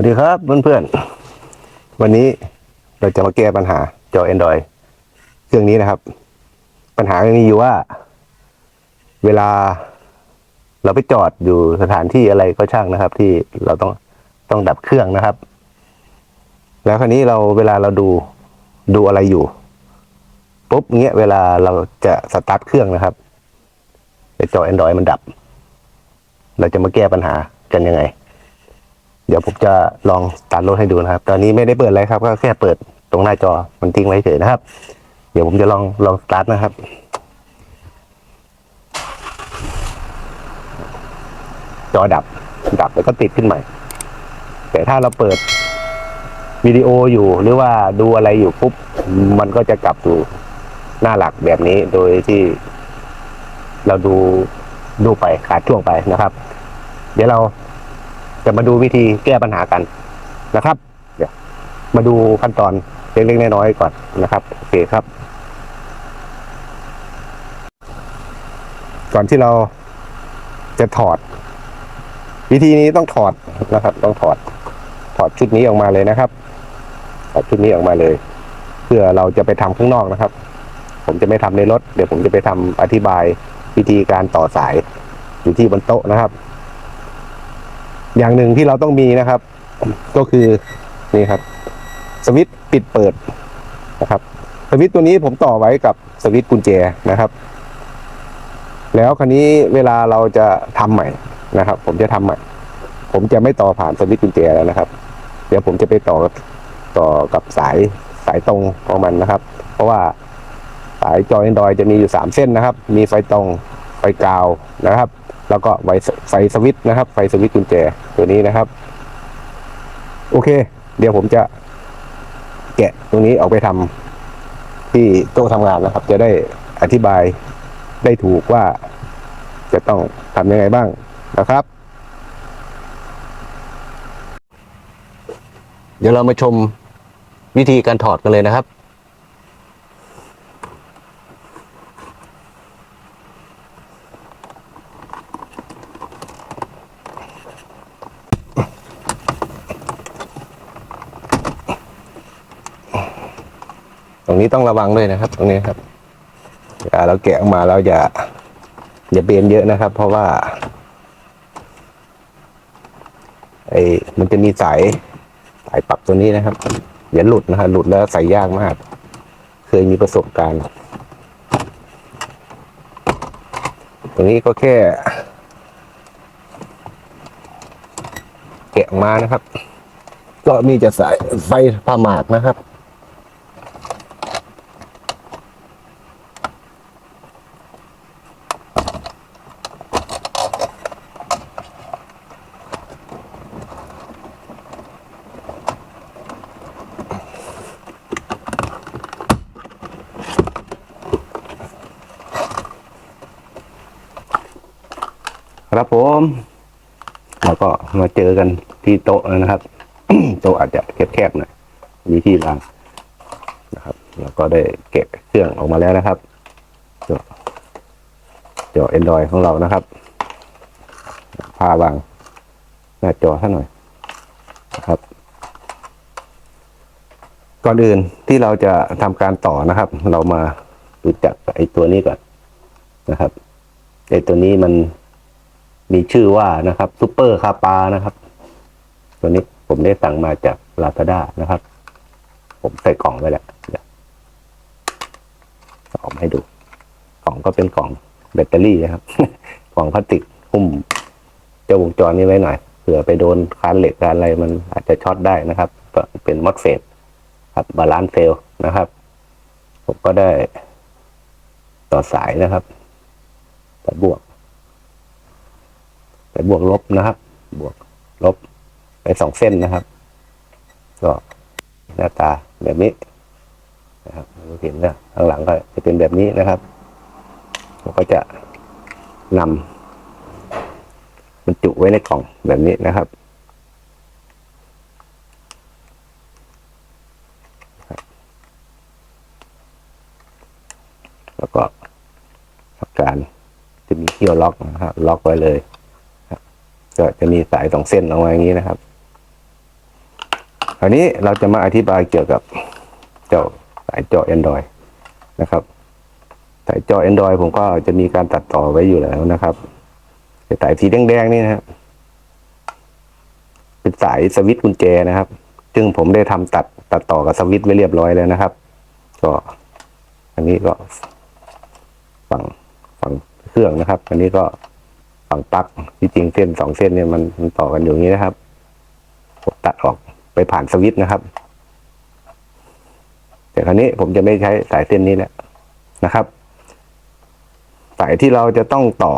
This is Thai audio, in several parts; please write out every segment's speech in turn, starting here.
วัสดีครับเพื่อนๆ วันนี้เราจะมาแก้ปัญหาจอ Android เครื่องนี้นะครับ ปัญหาเรื่องนี้อยู่ว่า เวลาเราไปจอดอยู่สถานที่อะไรก็ช่างนะครับ ที่เราต้องต้องดับเครื่องนะครับ แล้วคราวนี้เราเวลาเราดูดูอะไรอยู่ปุ๊บเงี้ยเวลาเราจะสตาร์ทเครื่องนะครับแต่จอ Android มันดับ เราจะมาแก้ปัญหากันยังไง เดี๋ยวผมจะลองสตาร์ทรถให้ดูนะครับ ตอนนี้ไม่ได้เปิดอะไรครับ ก็แค่เปิดตรงหน้าจอมันทิ้งไว้เฉยนะครับ เดี๋ยวผมจะลองลองสตาร์ทนะครับจอดับดับแล้วก็ติดขึ้นใหม่ แต่ถ้าเราเปิดวิดีโออยู่หรือว่าดูอะไรอยู่ปุ๊บมันก็จะกลับสู่หน้าหลักแบบนี้โดยที่ เราดูดูไปขาดช่วงไปนะครับ เดี๋ยวเรา จะมาดูวิธีแก้ปัญหากันนะครับ เดี๋ยวมาดูขั้นตอนเล็กๆน้อยๆก่อนนะครับโอเคครับ ก่อนที่เราจะถอด วิธีนี้ต้องถอดนะครับ ต้องถอด ถอดชุดนี้ออกมาเลยนะครับถอดชุดนี้ออกมาเลย เพื่อเราจะไปทำข้างนอกนะครับ ผมจะไม่ทำในรถ เดี๋ยวผมจะไปทำอธิบายวิธีการต่อสายอยู่ที่บนโต๊ะนะครับ อย่างหนึ่งที่เราต้องมีนะครับ ก็คือนี่ครับ สวิตช์ปิดเปิดนะครับ สวิตช์ตัวนี้ผมต่อไว้กับสวิตช์กุญแจนะครับ แล้วคราวนี้เวลาเราจะทำใหม่นะครับ ผมจะทำใหม่ ผมจะไม่ต่อผ่านสวิตช์กุญแจแล้วนะครับ เดี๋ยวผมจะไปต่อต่อกับสายสายตรงของมันนะครับ เพราะว่าสายจอ Android จะมีอยู่สามเส้นนะครับ มีไฟตรงไฟกาวนะครับ แล้วก็ไฟไฟสวิตช์นะครับ ไฟสวิตช์กุญแจตัวนี้นะครับ โอเค เดี๋ยวผมจะแกะตรงนี้ออกไปทำที่โต๊ะทำงานนะครับ จะได้อธิบายได้ถูกว่าจะต้องทำยังไงบ้างนะครับ เดี๋ยวเรามาชมวิธีการถอดกันเลยนะครับ นี้ต้องระวังด้วยนะครับ ตรงนี้ครับเวลาเราแกะออกมาเราอย่าอย่าเบนเยอะนะครับ เพราะว่าไอ้มันจะมีสายสายปรับตัวนี้นะครับ อย่าหลุดนะครับหลุดแล้วใส่ยากมาก เคยมีประสบการณ์ ตรงนี้ก็แค่ แกะออกมานะครับ ก็มีจะสายไฟผ้าหมากนะครับ ครับผมแล้วก็มาเจอกันที่โต๊ะนะครับ โต๊ะอาจจะแคบๆหน่อยมีที่วางนะครับแล้วก็ได้เก็บเครื่องออกมาแล้วนะครับจอจอ Android ของเรานะครับพาวางหน้าจอท่าหน่อยนะครับ ก่อนอื่นที่เราจะทำการต่อนะครับ เรามารู้จักไอ้ตัวนี้ก่อนนะครับไอ้ตัวนี้มัน มีชื่อว่านะครับซูเปอร์คาปานะครับ ตัวนี้ผมได้สั่งมาจากลาซาด้านะครับ ผมใส่กล่องไว้แล้วเดี๋ยวเอามาให้ดู กล่องก็เป็นกล่องแบตเตอรี่นะครับ กล่องพลาสติกหุ้มเจ้าวงจรนี้ไว้หน่อยเผื่อไปโดนคานเหล็กคานอะไรมันอาจจะช็อตได้นะครับก็เป็นมอสเฟตครับบาลานซ์เซลนะครับ ผมก็ได้ต่อสายนะครับตัดบวก บวกลบนะครับ บวกลบไปสองเส้นนะครับ ก็หน้าตาแบบนี้นะครับเราเห็นแล้วข้างหลังก็จะเป็นแบบนี้นะครับผมก็จะนำบรรจุไว้ในกล่องแบบนี้นะครับแล้วก็ทำการจะมีเกี่ยวล็อกนะครับ ล็อกไว้เลย ก็จะมีสายสองเส้นออกมาอย่างนี้นะครับอันนี้เราจะมาอธิบายเกี่ยวกับเจ้าสายจอ Android นะครับสายจอ Android ผมก็จะมีการตัดต่อไว้อยู่แล้วนะครับสายสีแดงๆนี่นะครับเป็นสายสวิตช์กุญแจนะครับ ซึ่งผมได้ทำตัดตัดต่อกับสวิตช์ไว้เรียบร้อยแล้วนะครับ ก็อันนี้ก็ฝั่งฝั่งเครื่องนะครับ อันนี้ก็ ฝั่งปลั๊กที่จริงเส้นสองเส้นเนี่ยมันมันต่อกันอยู่อย่างนี้นะครับผมตัดออกไปผ่านสวิตช์นะครับ แต่คราวนี้ผมจะไม่ใช้สายเส้นนี้แหละนะครับ สายที่เราจะต้องต่อ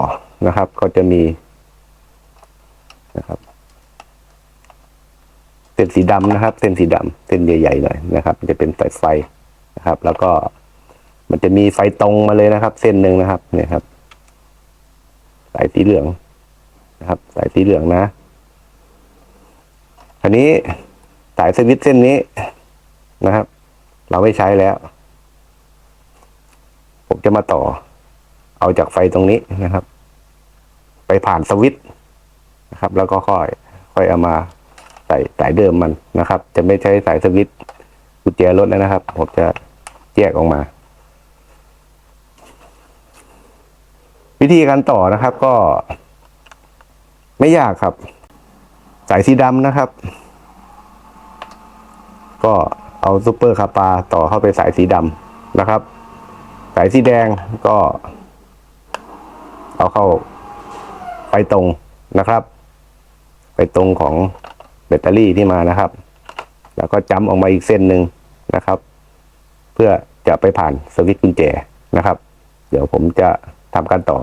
นะครับ ก็จะมีนะครับเส้นสีดำนะครับ เส้นสีดำเส้นใหญ่ๆหน่อยนะครับ จะเป็นสายไฟนะครับ แล้วก็มันจะมีไฟตรงมาเลยนะครับ เส้นหนึ่งนะครับเนี่ยครับ สายสีเหลืองนะครับ สายสีเหลืองนะอันนี้สายสวิตเส้นนี้นะครับ เราไม่ใช้แล้ว ผมจะมาต่อ เอาจากไฟตรงนี้นะครับ ไปผ่านสวิตนะครับ แล้วก็ค่อย ค่อยเอามาใส่สายเดิมมันนะครับ จะไม่ใช้สายสวิตกุญแจรถแล้วนะครับ ผมจะแยกออกมา วิธีการต่อนะครับก็ ไม่ยากครับ สายสีดำนะครับ ก็เอาซูเปอร์คาปาต่อเข้าไปสายสีดำนะครับ สายสีแดงก็ เอาเข้าไปตรงนะครับ ไปตรงของแบตเตอรี่ที่มานะครับ แล้วก็จ้ำออกมาอีกเส้นหนึ่งนะครับ เพื่อจะไปผ่านสวิตช์กุญแจนะครับ เดี๋ยวผมจะ ทำการต่อ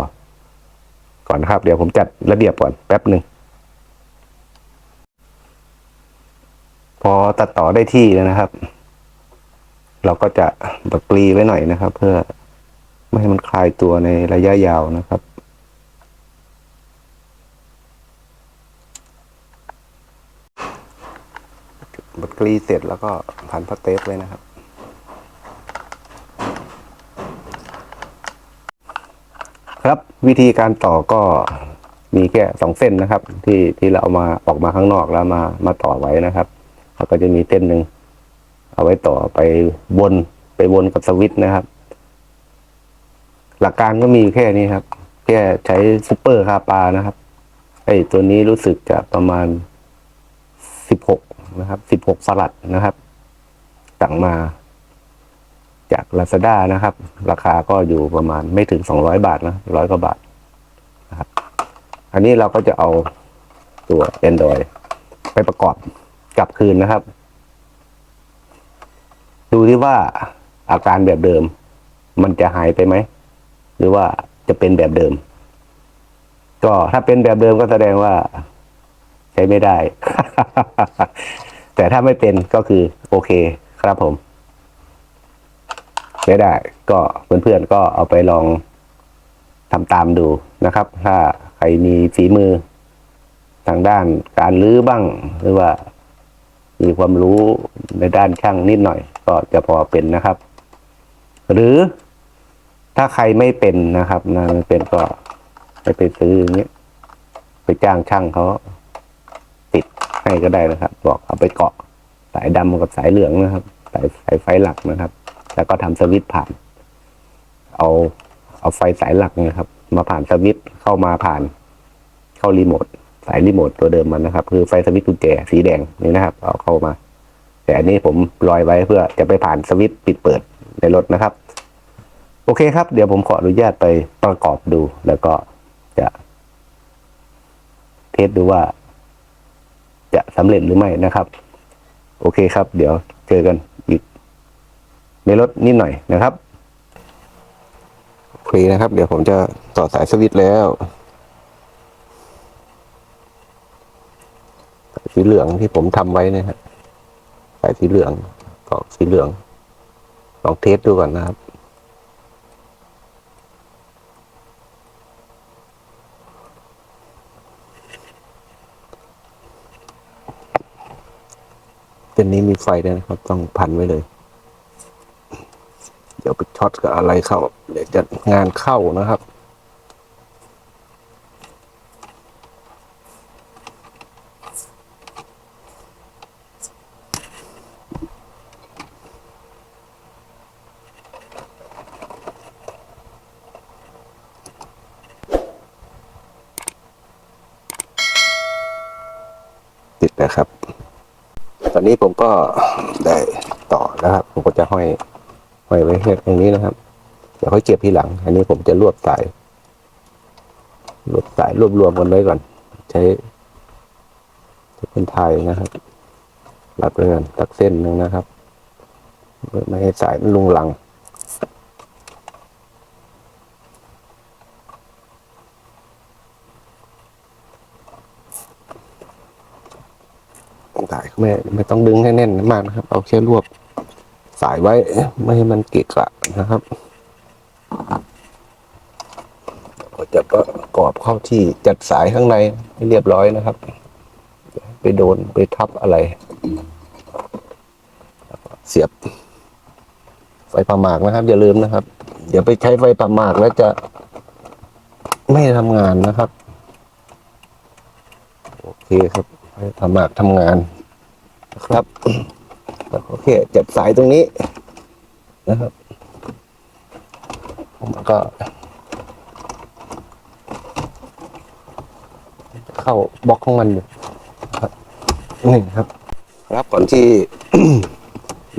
ก่อนนะครับเดี๋ยวผมจัดระเบียบก่อนแป๊บหนึ่งพอตัดต่อได้ที่แล้วนะครับ เราก็จะบักกรีไว้หน่อยนะครับ เพื่อไม่ให้มันคลายตัวในระยะยาวนะครับบักกรีเสร็จแล้วก็พันพลาสเทปไว้นะครับ ครับ วิธีการต่อก็มีแค่สองเส้นนะครับ ที่ที่เราเอามาออกมาข้างนอกแล้วมามาต่อไว้นะครับแล้วก็จะมีเส้นหนึ่งเอาไว้ต่อไปวนไปวนกับสวิตช์นะครับ หลักการก็มีแค่นี้ครับ แค่ใช้ซูเปอร์คาปานะครับไอตัวนี้รู้สึกจะประมาณสิบหกนะครับสิบหกสลัดนะครับสั่งมา Lazada นะครับ ราคาก็อยู่ประมาณไม่ถึงสองร้อยบาทนะร้อยกว่าบาทนะครับอันนี้เราก็จะเอาตัว Android ไปประกอบกลับคืนนะครับ ดูที่ว่าอาการแบบเดิม มันจะหายไปไหม หรือว่าจะเป็นแบบเดิม ก็ถ้าเป็นแบบเดิมก็แสดงว่า ใช้ไม่ได้ แต่ถ้าไม่เป็นก็คือโอเคครับผม ไม่ได้ ก็เพื่อนๆก็เอาไปลองทำตามดูนะครับ ถ้าใครมีฝีมือทางด้านการรื้อบ้าง หรือว่ามีความรู้ในด้านช่างนิดหน่อย ก็จะพอเป็นนะครับ หรือถ้าใครไม่เป็นนะครับนะไม่เป็นก็ไปไปซื้ออย่างเงี้ยไปจ้างช่างเขาติดให้ก็ได้นะครับ บอกเอาไปเกาะสายดำกับสายเหลืองนะครับ สายสายไฟหลักนะครับ แล้วก็ทำสวิตช์ผ่าน เอาเอาไฟสายหลักนะครับ มาผ่านสวิตช์เข้ามาผ่าน เข้ารีโมทสายรีโมทตัวเดิมมันนะครับ คือไฟสวิตช์กุญแจสีแดงนี่นะครับ เอาเข้ามา แต่อันนี้ผมลอยไว้เพื่อจะไปผ่านสวิตช์ปิดเปิดในรถนะครับ โอเคครับ เดี๋ยวผมขออนุญาตไปประกอบดูแล้วก็จะ เทสดูว่า จะสำเร็จหรือไม่นะครับ โอเคครับ เดี๋ยวเจอกัน ในรถนิดหน่อยนะครับโอเคนะครับ เดี๋ยวผมจะต่อสายสวิตช์แล้วสีเหลืองที่ผมทำไว้นะฮะสายสีเหลืองกรอกสีเหลืองลองเทสดูก่อนนะครับเป็นนี้มีไฟด้วยนะครับ ต้องพันไว้เลย เดี๋ยวไปช็อตกับอะไรเข้า เดี๋ยวจะงานเข้านะครับติดนะครับ ตอนนี้ผมก็ได้ต่อนะครับ ผมก็จะห้อย ห้อยไว้ตรงนี้นะครับ เดี๋ยวค่อยเก็บทีหลัง อันนี้ผมจะรวบสาย รวบสายรวบรวมกันไว้ก่อน ใช้ใช้เป็นไทยนะครับรัดไว้ก่อนตักเส้นหนึ่งนะครับเพื่อไม่ให้สายมันลุงหลังสายไม่ไม่ต้องดึงให้แน่นมากนะครับ เอาแค่รวบ สายไว้ไม่ให้มันเกะกะนะครับก็จะประกอบเข้าที่จัดสายข้างในให้เรียบร้อยนะครับ ไปโดนไปทับอะไร เสียบ ไฟประหมากนะครับ อย่าลืมนะครับเดี๋ยวไปใช้ไฟประหมากแล้วจะไม่ทำงานนะครับ โอเคครับไฟประหมากทำงานนะครับ โอเคจับสายตรงนี้นะครับแล้วก็ เข้าบล็อกของมันอยู่ครับนี่ครับครับก่อนที่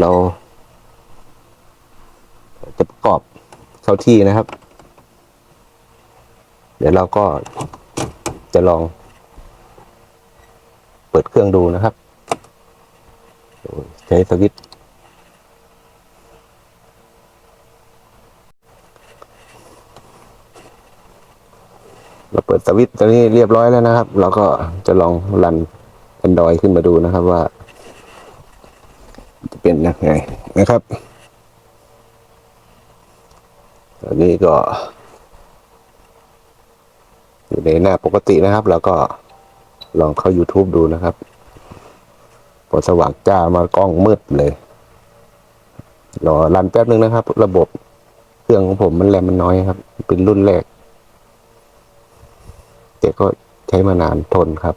เราจะประกอบเข้าที่นะครับ เดี๋ยวเราก็จะลอง เปิดเครื่องดูนะครับ ใช้สวิตเราเปิดสวิตช์ตัวนี้เรียบร้อยแล้วนะครับ เราก็จะลองรัน Android ขึ้นมาดูนะครับว่า จะเป็นยังไงนะครับตอนนี้ก็ อยู่ในหน้าปกตินะครับ แล้วก็ลองเข้า YouTube ดูนะครับ พอสว่างจ้ามากล้องมืดเลยรอรันแป๊บนึงนะครับ ระบบเครื่องของผมมันแรมมันน้อยครับ เป็นรุ่นแรก แต่ก็ใช้มานานทนครับ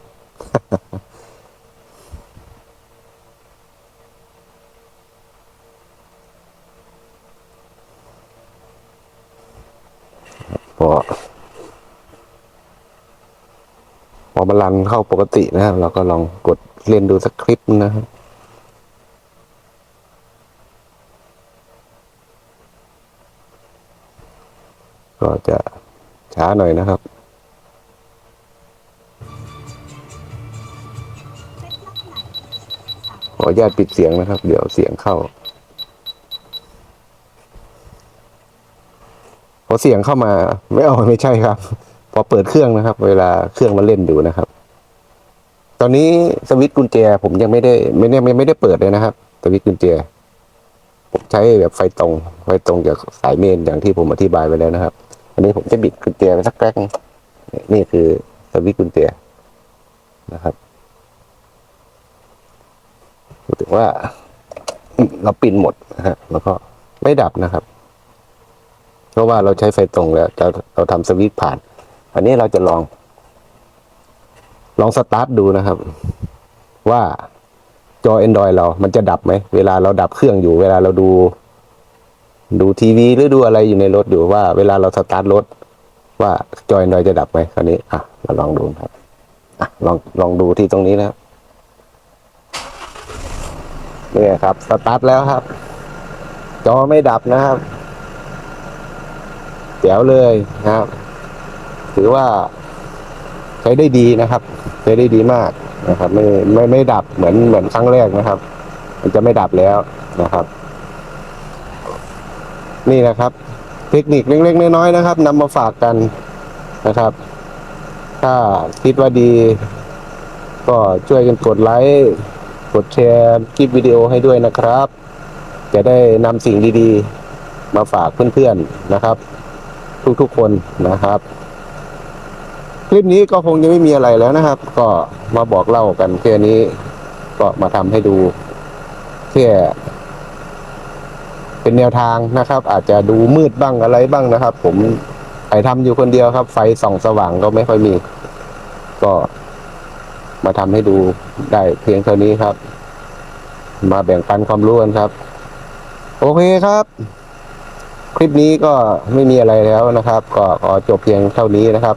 พอ พอมันรันเข้าปกตินะครับเราก็ลองกดเล่นดูสักคลิปนะครับก็จะช้าหน่อยนะครับ ขออนุญาตปิดเสียงนะครับ เดี๋ยวเสียงเข้า พอเสียงเข้ามา ไม่เอาไม่ใช่ครับ พอเปิดเครื่องนะครับ เวลาเครื่องมันเล่นดูนะครับ ตอนนี้สวิตช์กุญแจ ผมยังไม่ได้ไม่ได้ไม่ได้เปิดเลยนะครับ สวิตช์กุญแจ ผมใช้แบบไฟตรง ไฟตรงจากสายเมนอย่างที่ผมอธิบายไปแล้วนะครับ อันนี้ผมจะบิดกุญแจไปสักแป๊กนึงนี่คือสวิตช์กุญแจนะครับถึงว่าเราปิดหมดนะฮะแล้วก็ไม่ดับนะครับ เพราะว่าเราใช้ไฟตรงแล้วเราเราทำสวิตช์ผ่าน อันนี้เราจะลอง ลองสตาร์ทดูนะครับ ว่าจอ Android เรา มันจะดับไหม เวลาเราดับเครื่องอยู่ เวลาเราดู ดูทีวีหรือดูอะไรอยู่ในรถอยู่ว่า เวลาเราสตาร์ทรถ ว่าจอ Android จะดับไหมคราวนี้ อะ เราลองดูครับ อะ ลอง ลองดูที่ตรงนี้นะครับนี่ครับ สตาร์ทแล้วครับ จอไม่ดับนะครับ แจ๋วเลยนะครับ ถือว่าใช้ได้ดีนะครับ ใช้ได้ดีมากนะครับ ไม่ไม่ไม่ดับเหมือนเหมือนครั้งแรกนะครับ มันจะไม่ดับแล้วนะครับ นี่นะครับ เทคนิคเล็กๆน้อยๆนะครับนำมาฝากกันนะครับ ถ้าคิดว่าดี ก็ช่วยกันกดไลค์กดแชร์คลิปวิดีโอให้ด้วยนะครับ จะได้นำสิ่งดีๆ มาฝากเพื่อนๆนะครับ ทุกๆคนนะครับ ลิปนี้ก็คงจะไม่มีอะไรแล้วนะครับ ก็มาบอกเล่ากันแค่นี้ ก็มาทำให้ดูแค่เป็นแนวทางนะครับ อาจจะดูมืดบ้างอะไรบ้างนะครับ ผมถ่ายทำอยู่คนเดียวครับ ไฟส่องสว่างก็ไม่ค่อยมี ก็มาทำให้ดูได้เพียงเท่านี้ครับ มาแบ่งปันความรู้กันครับ โอเคครับ คลิปนี้ก็ไม่มีอะไรแล้วนะครับ ก็ขอจบเพียงเท่านี้นะครับ